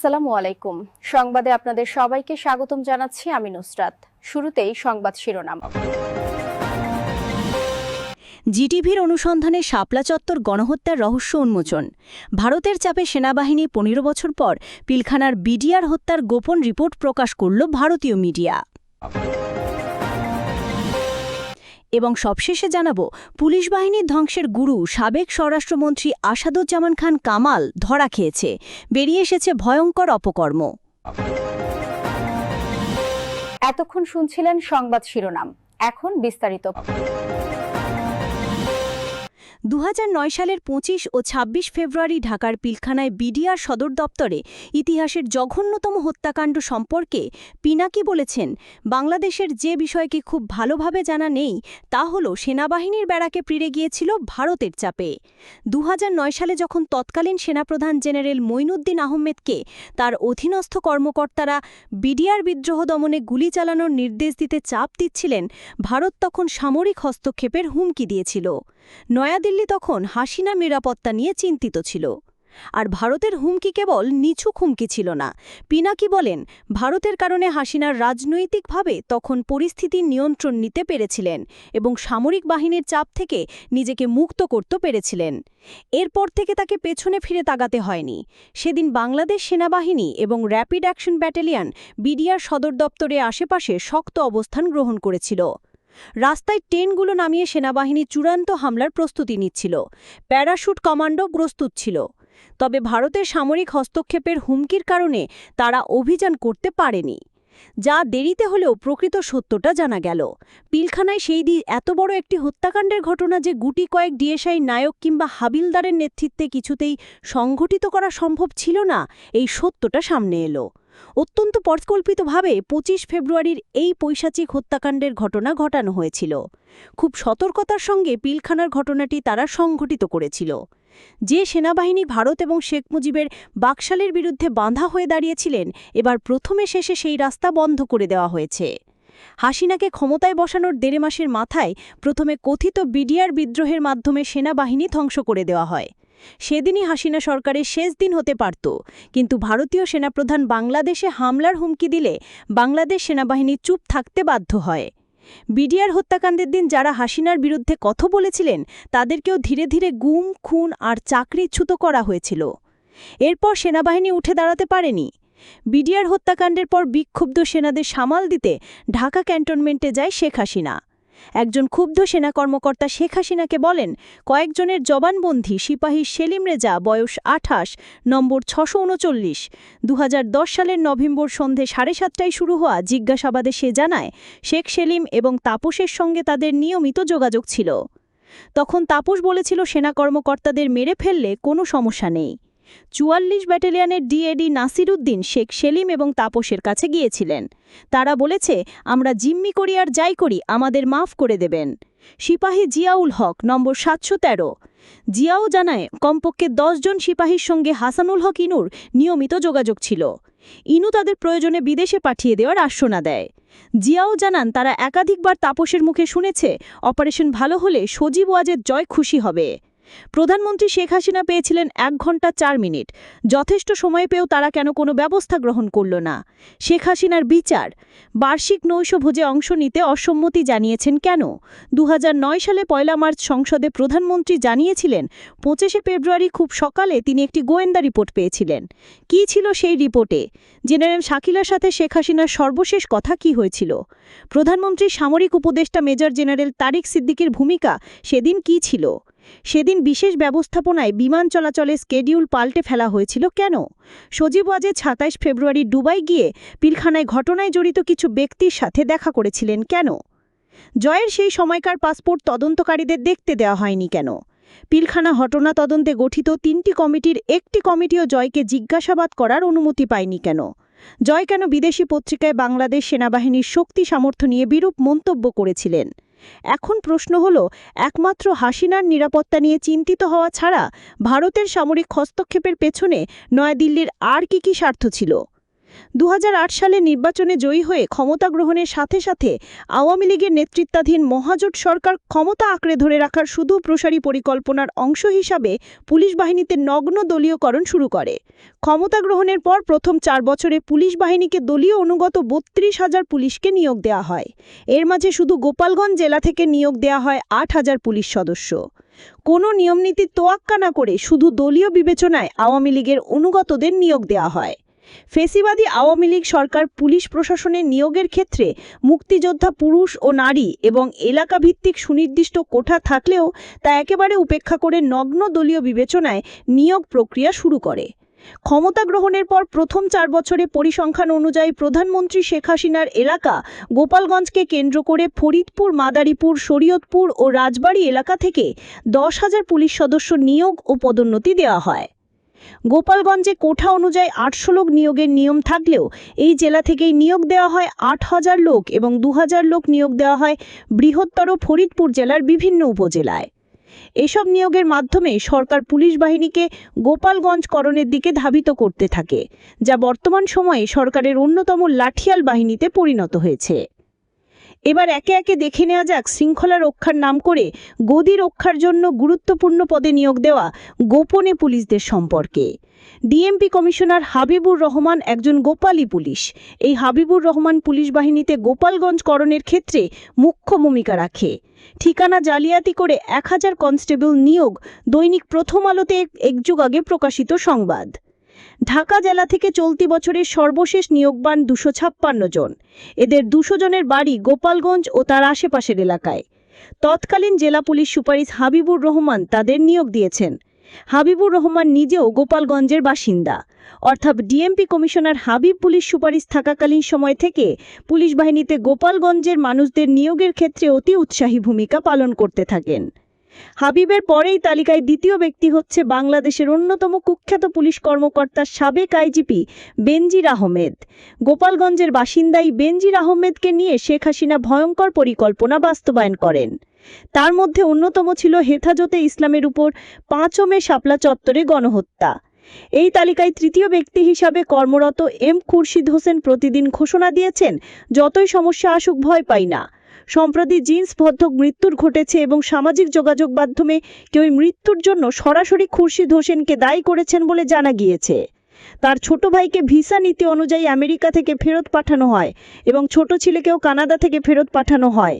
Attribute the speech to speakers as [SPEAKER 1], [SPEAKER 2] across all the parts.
[SPEAKER 1] আসসালামু আলাইকুম। সংবাদে আপনাদের সবাইকে স্বাগতম জানাচ্ছি আমি নুসরাত। শুরুতেই সংবাদ শিরোনাম।
[SPEAKER 2] জিটিভির অনুসন্ধানে শাপলা চত্বর গণহত্যার রহস্য উন্মোচন। ভারতের চাপে সেনাবাহিনী পনেরো বছর পর পিলখানার বিডিআর হত্যার গোপন রিপোর্ট প্রকাশ করল ভারতীয় মিডিয়া। এবং সবশেষে জানাব, পুলিশ বাহিনীর ধ্বংসের গুরু সাবেক স্বরাষ্ট্রমন্ত্রী আসাদুজ্জামান খান কামাল ধরা খেয়েছে। বেরিয়ে এসেছে ভয়ঙ্কর অপকর্ম।
[SPEAKER 1] এতক্ষণ শুনছিলেন সংবাদ শিরোনাম। এখন বিস্তারিত।
[SPEAKER 2] দু হাজার নয় সালের ২৫ ও ২৬ ফেব্রুয়ারি ঢাকার পিলখানায় বিডিআর সদর দপ্তরে ইতিহাসের জঘন্যতম হত্যাকাণ্ড সম্পর্কে পিনাকি বলেছেন, বাংলাদেশের যে বিষয়কে খুব ভালোভাবে জানা নেই, তা হল সেনাবাহিনীর বেড়াকে পিড়ে গিয়েছিল ভারতের চাপে। দু হাজার নয় সালে যখন তৎকালীন সেনাপ্রধান জেনারেল মঈনুদ্দিন আহমেদকে তার অধীনস্থ কর্মকর্তারা বিডিআর বিদ্রোহ দমনে গুলি চালানোর নির্দেশ দিতে চাপ দিচ্ছিলেন, ভারত তখন সামরিক হস্তক্ষেপের হুমকি দিয়েছিল। নয়াদিল্লি তখন হাসিনা নিরাপত্তা নিয়ে চিন্তিত ছিল। আর ভারতের হুমকি কেবল নিছুক হুমকি ছিল না। পিনাকি বলেন, ভারতের কারণে হাসিনার রাজনৈতিকভাবে তখন পরিস্থিতির নিয়ন্ত্রণ নিতে পেরেছিলেন এবং সামরিক বাহিনীর চাপ থেকে নিজেকে মুক্ত করতে পেরেছিলেন। এরপর থেকে তাকে পেছনে ফিরে তাগাতে হয়নি। সেদিন বাংলাদেশ সেনাবাহিনী এবং র্যাপিড অ্যাকশন ব্যাটালিয়ন বিডিআর সদর দপ্তরে আশেপাশে শক্ত অবস্থান গ্রহণ করেছিল। রাস্তায় ট্রেনগুলো নামিয়ে সেনাবাহিনী চূড়ান্ত হামলার প্রস্তুতি নিচ্ছিল। প্যারাশুট কমান্ডো প্রস্তুত ছিল। তবে ভারতের সামরিক হস্তক্ষেপের হুমকির কারণে তারা অভিযান করতে পারেনি। যা দেরিতে হলেও প্রকৃত সত্যটা জানা গেল। পিলখানায় সেই দিন এত বড় একটি হত্যাকাণ্ডের ঘটনা যে গুটি কয়েক ডিএসআই নায়ক কিংবা হাবিলদারের নেতৃত্বে কিছুতেই সংঘটিত করা সম্ভব ছিল না, এই সত্যটা সামনে এলো। অত্যন্ত পরিকল্পিতভাবে ২৫ ফেব্রুয়ারির এই পৈশাচিক হত্যাকাণ্ডের ঘটনা ঘটানো হয়েছিল। খুব সতর্কতার সঙ্গে পিলখানার ঘটনাটি তারা সংঘটিত করেছিল। যে সেনাবাহিনী ভারত এবং শেখ মুজিবের বাকশালের বিরুদ্ধে বাঁধা হয়ে দাঁড়িয়েছিলেন, এবার প্রথমে শেষে সেই রাস্তা বন্ধ করে দেওয়া হয়েছে। হাসিনাকে ক্ষমতায় বসানোর দেড় মাসের মাথায় প্রথমে কথিত বিডিআর বিদ্রোহের মাধ্যমে সেনাবাহিনী ধ্বংস করে দেওয়া হয়। সেদিনই হাসিনা সরকারের শেষ দিন হতে পারত। কিন্তু ভারতীয় সেনাপ্রধান বাংলাদেশে হামলার হুমকি দিলে বাংলাদেশ সেনাবাহিনী চুপ থাকতে বাধ্য হয়। বিডিআর হত্যাকাণ্ডের দিন যারা হাসিনার বিরুদ্ধে কথা বলেছিলেন, তাদেরকেও ধীরে ধীরে গুম, খুন আর চাকরি চাকরিচ্যুত করা হয়েছিল। এরপর সেনাবাহিনী উঠে দাঁড়াতে পারেনি। বিডিআর হত্যাকাণ্ডের পর বিক্ষুব্ধ সেনাদের সামাল দিতে ঢাকা ক্যান্টনমেন্টে যায় শেখ হাসিনা। একজন ক্ষুব্ধ সেনা কর্মকর্তা শেখ হাসিনাকে বলেন, কয়েকজনের জবানবন্দি সিপাহী সেলিম রেজা, বয়স আঠাশ, নম্বর ছশো উনচল্লিশ। দু সালের নভেম্বর সন্ধে সাড়ে সাতটায় শুরু হওয়া জিজ্ঞাসাবাদে সে জানায়, শেখ সেলিম এবং তাপসের সঙ্গে তাদের নিয়মিত যোগাযোগ ছিল। তখন তাপস বলেছিল, সেনা কর্মকর্তাদের মেরে ফেললে কোনো সমস্যা নেই। চুয়াল্লিশ ব্যাটালিয়নের ডিএডি নাসিরুদ্দিন শেখ সেলিম এবং তাপসের কাছে গিয়েছিলেন। তারা বলেছে, আমরা জিম্মি করি আর যাই করি, আমাদের মাফ করে দেবেন। সিপাহী জিয়াউল হক, নম্বর সাতশো তেরো। জিয়াও জানায়, কমপক্ষে জন সিপাহীর সঙ্গে হাসানুল হক ইনুর নিয়মিত যোগাযোগ ছিল। ইনু তাদের প্রয়োজনে বিদেশে পাঠিয়ে দেওয়ার আশ্বাসনা দেয়। জিয়াও জানান, তারা একাধিকবার তাপসের মুখে শুনেছে, অপারেশন ভালো হলে সজীব ওয়াজের জয় খুশি হবে। প্রধানমন্ত্রী শেখ হাসিনা পেয়েছিলেন এক ঘণ্টা চার মিনিট। যথেষ্ট সময় পেয়েও তারা কেন কোনো ব্যবস্থা গ্রহণ করল না? শেখ হাসিনার বিচার? বার্ষিক নৈশভোজে অংশ নিতে অসম্মতি জানিয়েছেন কেন? দু হাজার নয় সালে পয়লা মার্চ সংসদে প্রধানমন্ত্রী জানিয়েছিলেন, পঁচিশে ফেব্রুয়ারি খুব সকালে তিনি একটি গোয়েন্দা রিপোর্ট পেয়েছিলেন। কি ছিল সেই রিপোর্টে? জেনারেল শাকিলার সাথে শেখ হাসিনার সর্বশেষ কথা কি হয়েছিল? প্রধানমন্ত্রী সামরিক উপদেষ্টা মেজর জেনারেল তারিক সিদ্দিকির ভূমিকা সেদিন কি ছিল? সেদিন বিশেষ ব্যবস্থাপনায় বিমান চলাচলে স্কেডিউল পাল্টে ফেলা হয়েছিল কেন? সজীব ওয়াজে সাতাইশ ফেব্রুয়ারি দুবাই গিয়ে পিলখানায় ঘটনায় জড়িত কিছু ব্যক্তির সাথে দেখা করেছিলেন কেন? জয়ের সেই সময়কার পাসপোর্ট তদন্তকারীদের দেখতে দেওয়া হয়নি কেন? পিলখানা ঘটনা তদন্তে গঠিত তিনটি কমিটির একটি কমিটিও জয়কে জিজ্ঞাসাবাদ করার অনুমতি পায়নি কেন? জয় কেন বিদেশি পত্রিকায় বাংলাদেশ সেনাবাহিনীর শক্তি সামর্থ্য নিয়ে বিরূপ মন্তব্য করেছিলেন? এখন প্রশ্ন হল, একমাত্র হাসিনার নিরাপত্তা নিয়ে চিন্তিত হওয়া ছাড়া ভারতের সামরিক হস্তক্ষেপের পেছনে নয়াদিল্লির আর কী কী স্বার্থ ছিল? দু হাজার আট সালে নির্বাচনে জয়ী হয়ে ক্ষমতা গ্রহণের সাথে সাথে আওয়ামী লীগের নেতৃত্বাধীন মহাজোট সরকার ক্ষমতা আঁকড়ে ধরে রাখার শুধু প্রসারী পরিকল্পনার অংশ হিসাবে পুলিশ বাহিনীতে নগ্ন দলীয়করণ শুরু করে। ক্ষমতা গ্রহণের পর প্রথম চার বছরে পুলিশ বাহিনীকে দলীয় অনুগত বত্রিশ হাজার পুলিশকে নিয়োগ দেওয়া হয়। এর মাঝে শুধু গোপালগঞ্জ জেলা থেকে নিয়োগ দেওয়া হয় আট হাজার পুলিশ সদস্য। কোনো নিয়মনীতির তোয়াক্কা না করে শুধু দলীয় বিবেচনায় আওয়ামী লীগের অনুগতদের নিয়োগ দেওয়া হয়। ফেসিবাদী আওয়ামী লীগ সরকার পুলিশ প্রশাসনের নিয়োগের ক্ষেত্রে মুক্তিযোদ্ধা পুরুষ ও নারী এবং এলাকা ভিত্তিক সুনির্দিষ্ট কোঠা থাকলেও তা একেবারে উপেক্ষা করে নগ্ন দলীয় বিবেচনায় নিয়োগ প্রক্রিয়া শুরু করে। ক্ষমতা গ্রহণের পর প্রথম চার বছরে পরিসংখ্যান অনুযায়ী প্রধানমন্ত্রী শেখ হাসিনার এলাকা গোপালগঞ্জকে কেন্দ্র করে ফরিদপুর, মাদারীপুর, শরীয়তপুর ও রাজবাড়ী এলাকা থেকে দশ হাজার পুলিশ সদস্য নিয়োগ ও পদোন্নতি দেওয়া হয়। গোপালগঞ্জে কোঠা অনুযায়ী আটশো লোক নিয়োগের নিয়ম থাকলেও এই জেলা থেকেই নিয়োগ দেওয়া হয় আট হাজার লোক এবং দু হাজার লোক নিয়োগ দেওয়া হয় বৃহত্তর ফরিদপুর জেলার বিভিন্ন উপজেলায়। এসব নিয়োগের মাধ্যমে সরকার পুলিশ বাহিনীকে গোপালগঞ্জকরণের দিকে ধাবিত করতে থাকে, যা বর্তমান সময়ে সরকারের অন্যতম লাঠিয়াল বাহিনীতে পরিণত হয়েছে। এবার একে একে দেখে নেওয়া যাক শৃঙ্খলা রক্ষার নাম করে গদি রক্ষার জন্য গুরুত্বপূর্ণ পদে নিয়োগ দেওয়া গোপনে পুলিশদের সম্পর্কে। ডিএমপি কমিশনার হাবিবুর রহমান একজন গোপালী পুলিশ। এই হাবিবুর রহমান পুলিশ বাহিনীতে গোপালগঞ্জ করণের ক্ষেত্রে মুখ্য ভূমিকা রাখে। ঠিকানা জালিয়াতি করে এক হাজার কনস্টেবল নিয়োগ দৈনিক প্রথম আলোতে এক- এক যুগ আগে প্রকাশিত সংবাদ। ঢাকা জেলা থেকে চলতি বছরের সর্বশেষ নিয়োগবান দুশো ছাপ্পান্ন জন। এদের দুশো জনের বাড়ি গোপালগঞ্জ ও তার আশেপাশের এলাকায়। তৎকালীন জেলা পুলিশ সুপারিশ হাবিবুর রহমান তাদের নিয়োগ দিয়েছেন। হাবিবুর রহমান নিজেও গোপালগঞ্জের বাসিন্দা। অর্থাৎ ডিএমপি কমিশনার হাবিব পুলিশ সুপারিশ থাকাকালীন সময় থেকে পুলিশ বাহিনীতে গোপালগঞ্জের মানুষদের নিয়োগের ক্ষেত্রে অতি উৎসাহী ভূমিকা পালন করতে থাকেন। হাবিবের পরেই তালিকায় দ্বিতীয় ব্যক্তি হচ্ছে বাংলাদেশের অন্যতম কুখ্যাত পুলিশ কর্মকর্তা সাবেক আইজিপি বেনজির আহমেদ। গোপালগঞ্জের বাসিন্দাই বেনজির আহমেদকে নিয়ে শেখ হাসিনা ভয়ঙ্কর পরিকল্পনা বাস্তবায়ন করেন। তার মধ্যে অন্যতম ছিল হেফাজতে ইসলামের উপর পাঁচমে শাপলা চত্বরে গণহত্যা। এই তালিকায় তৃতীয় ব্যক্তি হিসাবে কর্মরত এম খুরশিদ হোসেন প্রতিদিন ঘোষণা দিয়েছেন, যতই সমস্যা আসুক ভয় পাই না। সম্প্রতি জিন্স ভদ্ধক মৃত্যুর ঘটেছে এবং সামাজিক যোগাযোগ মাধ্যমে কেউ মৃত্যুর জন্য সরাসরি খুরশিদ হোসেনকে দায়ী করেছেন বলে জানা গিয়েছে। তার ছোট ভাইকে ভিসা নীতি অনুযায়ী আমেরিকা থেকে ফেরত পাঠানো হয় এবং ছোট ছেলেকেও কানাডা থেকে ফেরত পাঠানো হয়।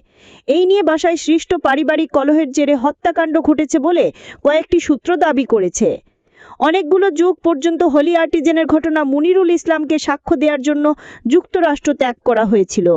[SPEAKER 2] এই নিয়ে বাসায় সৃষ্ট পারিবারিক কলহের জেরে হত্যাকাণ্ড ঘটেছে বলে কয়েকটি সূত্র দাবি করেছে। অনেকগুলো যুগ পর্যন্ত হলি আর্টিজেনের ঘটনা মুনিরুল ইসলামকে সাক্ষ্য দেওয়ার জন্য যুক্তরাষ্ট্র ত্যাগ করা হয়েছিল।